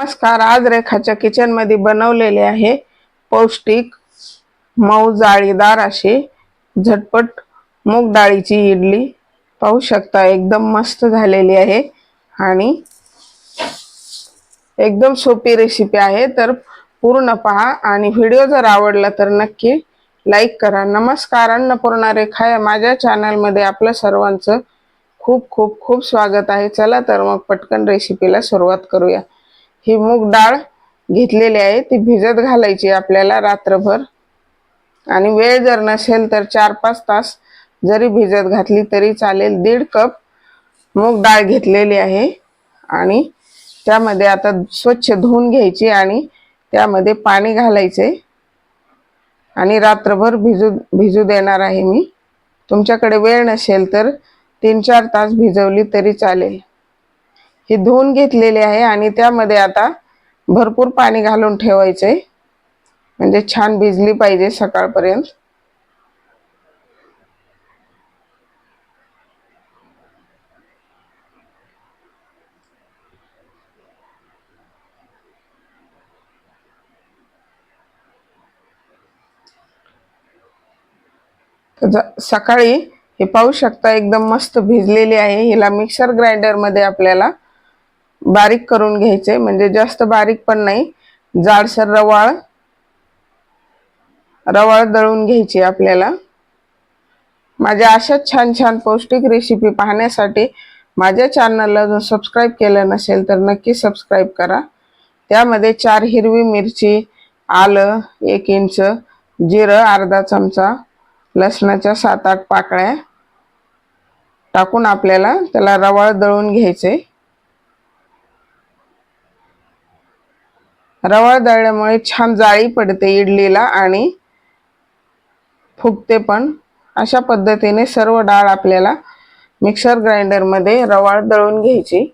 नमस्कार. आज रेखाच्या किचनमध्ये बनवलेले आहे पौष्टिक मऊ जाळीदार अशी झटपट मूग डाळीची इडली. पाहू शकता एकदम मस्त झालेली आहे आणि एकदम सोपी रेसिपी आहे. तर पूर्ण पहा आणि व्हिडिओ जर आवडला तर नक्की लाईक करा. नमस्कार अन्नपूर्णा रेखा या माझ्या चॅनलमध्ये आपलं सर्वांचं खूप खूप खूप स्वागत आहे. चला तर मग पटकन रेसिपीला सुरुवात करूया. ही मूग डाळ घेतलेली आहे. ती भिजत घालायची आपल्याला रात्रभर. आणि वेळ जर नसेल तर चार पाच तास जरी भिजत घातली तरी चालेल. दीड कप मूग डाळ घेतलेली आहे. आणि त्यामध्ये आता स्वच्छ धुवून घ्यायची आणि त्यामध्ये पाणी घालायचे. आणि रात्रभर भिजू भिजू देणार आहे मी. तुमच्याकडे वेळ नसेल तर तीन चार तास भिजवली तरी चालेल. हे धुवून घेतलेली आहे आणि त्यामध्ये आता भरपूर पाणी घालून ठेवायचे. म्हणजे छान भिजली पाहिजे सकाळपर्यंत. सकाळी हे पाहू शकता एकदम मस्त भिजलेली आहे. हिला मिक्सर ग्राइंडरमध्ये आपल्याला बारीक करून घ्यायचे म्हणजे जास्त बारीक पण नाही जाडसर रवाळ रवाळ दळून घ्यायची आपल्याला. माझ्या अशाच छान छान पौष्टिक रेसिपी पाहण्यासाठी माझ्या चॅनलला जर सबस्क्राईब केलं नसेल तर नक्की सबस्क्राईब करा. त्यामध्ये चार हिरवी मिरची आलं एक इंच जिरं अर्धा चमचा लसणाच्या सात आठ पाकळ्या टाकून आपल्याला त्याला रवाळ दळून घ्यायचे. रवाळ दळल्यामुळे छान जाळी पडते इडलीला आणि फुगते पण. अशा पद्धतीने सर्व डाळ आपल्याला मिक्सर ग्राइंडरमध्ये रवाळ दळून घ्यायची.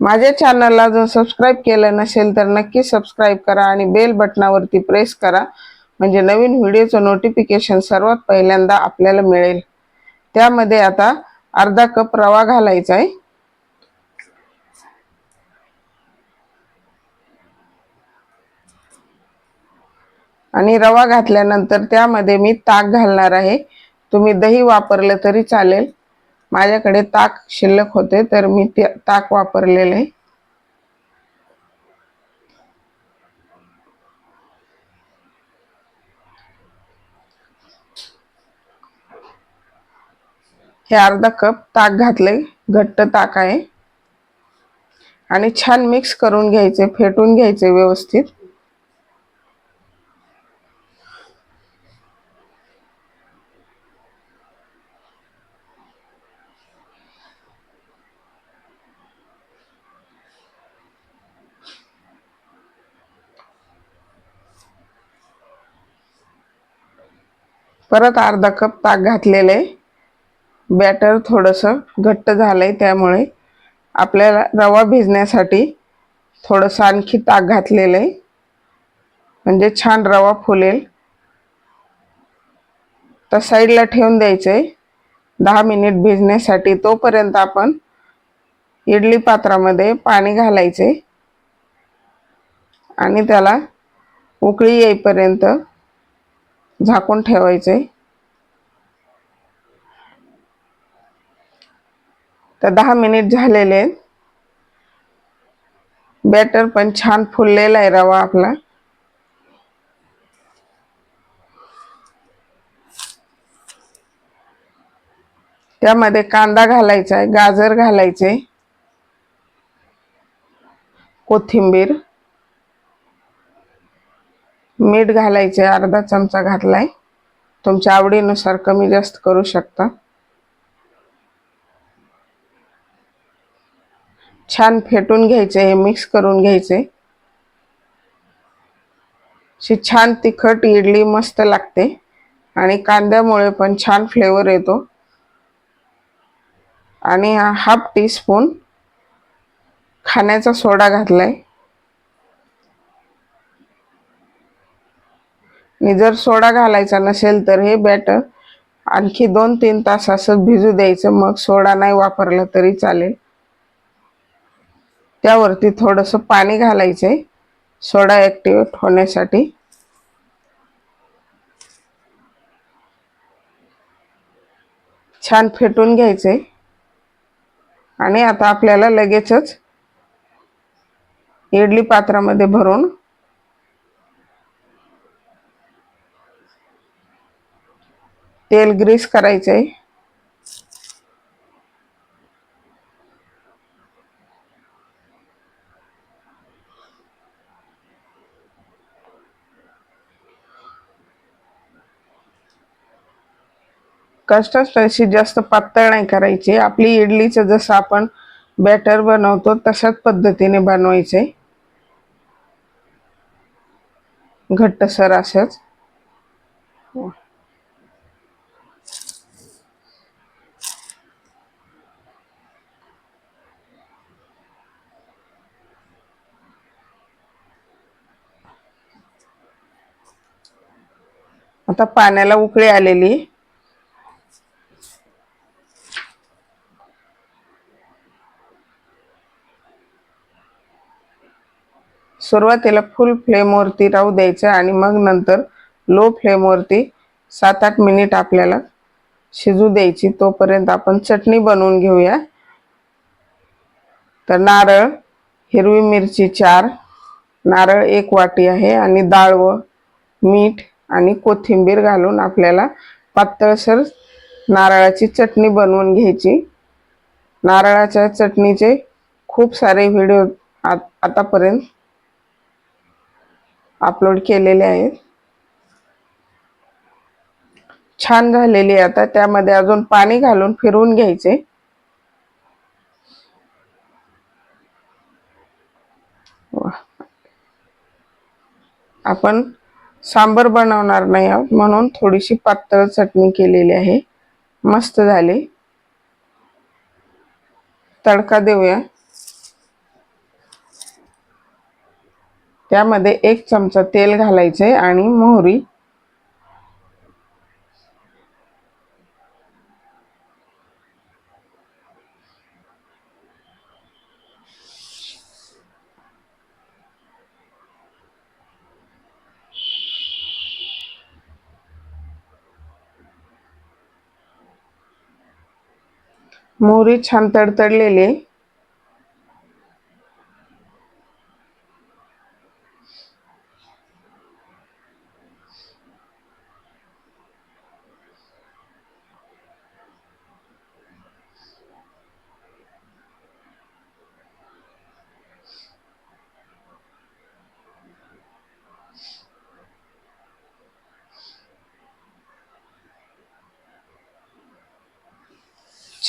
माझ्या चॅनलला जर सबस्क्राईब केलं नसेल तर नक्की सबस्क्राईब करा आणि बेल बटनावरती प्रेस करा. म्हणजे नवीन व्हिडिओचं नोटिफिकेशन सर्वात पहिल्यांदा आपल्याला मिळेल. त्यामध्ये आता अर्धा कप रवा घालायचा आहे. आणि रवा घातल्यानंतर त्यामध्ये मी ताक घालणार आहे. तुम्ही दही वापरलं तरी चालेल. माझ्याकडे ताक शिल्लक होते तर मी ते ताक वापरलेले हे अर्धा कप ताक घातले घट्ट ताक आहे. आणि छान मिक्स करून घ्यायचे फेटून घ्यायचे व्यवस्थित. परत अर्धा कप ताक घातलेलं. आहे बॅटर थोडंसं घट्ट झालं आहे त्यामुळे आपल्याला रवा भिजण्यासाठी थोडंसं आणखी ताक घातलेलं. आहे म्हणजे छान रवा फुलेल. तर साईडला ठेवून द्यायचं आहे दहा मिनिट भिजण्यासाठी तोपर्यंत आपण इडली पात्रामध्ये पाणी घालायचे आणि त्याला उकळी येईपर्यंत झाकून ठेवायचे. तर दहा मिनिट झालेले आहेत. बॅटर पण छान फुललेला आहे रवा आपला. त्यामध्ये कांदा घालायचा आहे गाजर घालायचे. कोथिंबीर. मीठ घालायचे अर्धा चमचा घातलाय. तुमच्या आवडीनुसार कमी जास्त करू शकता. छान फेटून घ्यायचे हे मिक्स करून घ्यायचे. अशी छान तिखट इडली मस्त लागते. आणि कांद्यामुळे पण छान फ्लेवर येतो. आणि हाफ टी स्पून खाण्याचा सोडा घातलाय. आणि जर सोडा घालायचा नसेल तर हे बॅटर आणखी दोन तीन तास असं भिजू द्यायचं. मग सोडा नाही वापरला तरी चालेल. त्यावरती थोडंसं पाणी घालायचं आहे सोडा ॲक्टिवेट होण्यासाठी. छान फेटून घ्यायचे आणि आता आपल्याला लगेचच इडली पात्रामध्ये भरून तेल ग्रीस करायचं आहे कष्टाची जास्त पातळ नाही करायची. आपली इडलीचं जसं आपण बॅटर बनवतो तशाच पद्धतीने बनवायचे घट्टसर असंच. आता पाण्याला उकळी आलेली. सुरुवातीला फुल फ्लेमवरती राहू द्यायचं आणि मग नंतर लो फ्लेमवरती सात आठ मिनिट आपल्याला शिजू द्यायची. तोपर्यंत आपण चटणी बनवून घेऊया. तर नारळ हिरवी मिरची चार. नारळ एक वाटी आहे आणि डाळ व मीठ आणि कोथिंबीर घालून आपल्याला पातळसर नारळाची चटणी बनवून घ्यायची. नारळाच्या चटणीचे खूप सारे व्हिडिओ आतापर्यंत अपलोड केलेले आहेत. छान झालेली आता. त्यामध्ये अजून पाणी घालून फिरवून घ्यायचे. आपण सांबर बनवणार नाही आहोत म्हणून थोडीशी पातळ चटणी केलेली आहे. मस्त झाली. तडका देऊया. त्यामध्ये एक चमचा तेल घालायचे आणि मोहरी मोहरी छान तडतडलेले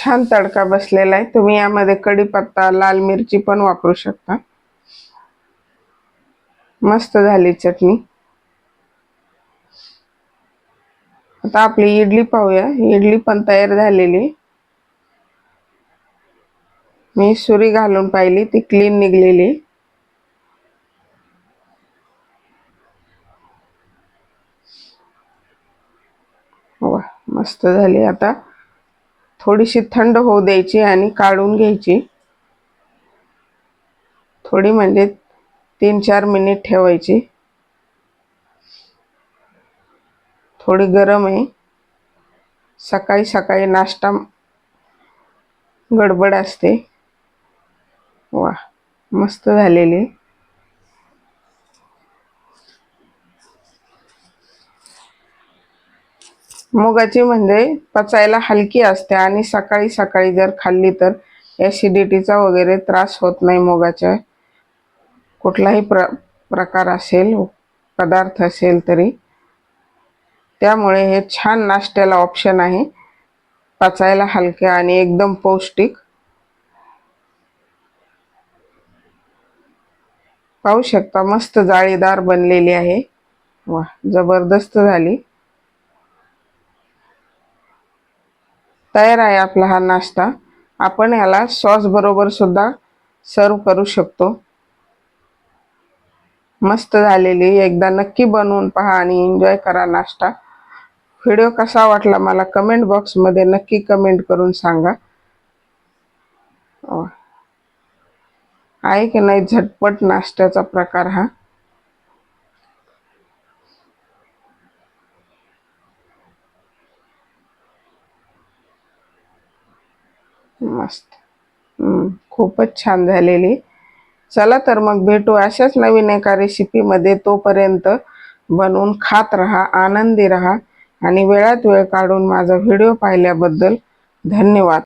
छान तडका बसलेला आहे. तुम्ही यामध्ये कढीपत्ता लाल मिरची पण वापरू शकता. मस्त झाली चटणी. आता आपली इडली पाहूया. इडली पण तयार झालेली. मी सुरी घालून पाहिली ती क्लीन निघलेली. वा मस्त झाली आता. थोडीशी थंड होऊ द्यायची आणि काढून घ्यायची. थोडी म्हणजे तीन चार मिनिट ठेवायची. थोडी गरम आहे. सकाळी सकाळी नाश्ता गडबड असते. वा मस्त झालेली. मुगाची म्हणजे पचायला हलकी असते आणि सकाळी सकाळी जर खाल्ली तर ॲसिडिटीचा वगैरे त्रास होत नाही मुगाच्या. कुठलाही प्र प्रकार असेल पदार्थ असेल तरी. त्यामुळे हे छान नाश्त्याला ऑप्शन आहे. पचायला हलके आणि एकदम पौष्टिक. पाहू शकता मस्त जाळीदार बनलेली आहे. वा जबरदस्त झाली. तयार आहे आपला हा नाश्ता. आपण याला सॉस बरोबर सुद्धा सर्व करू शकतो. मस्त झालेली एकदा नक्की बनवून पहा आणि एन्जॉय करा नाश्ता. व्हिडिओ कसा वाटला मला कमेंट बॉक्समध्ये नक्की कमेंट करून सांगा. आहे की नाही झटपट नाश्त्याचा प्रकार हा? मस्त. खूपच छान झालेली. चला तर मग भेटू अशाच नवीन एका रेसिपीमध्ये तोपर्यंत बनवून खात रहा आनंदी रहा आणि वेळात वेळ काढून माझा व्हिडिओ पाहिल्याबद्दल धन्यवाद.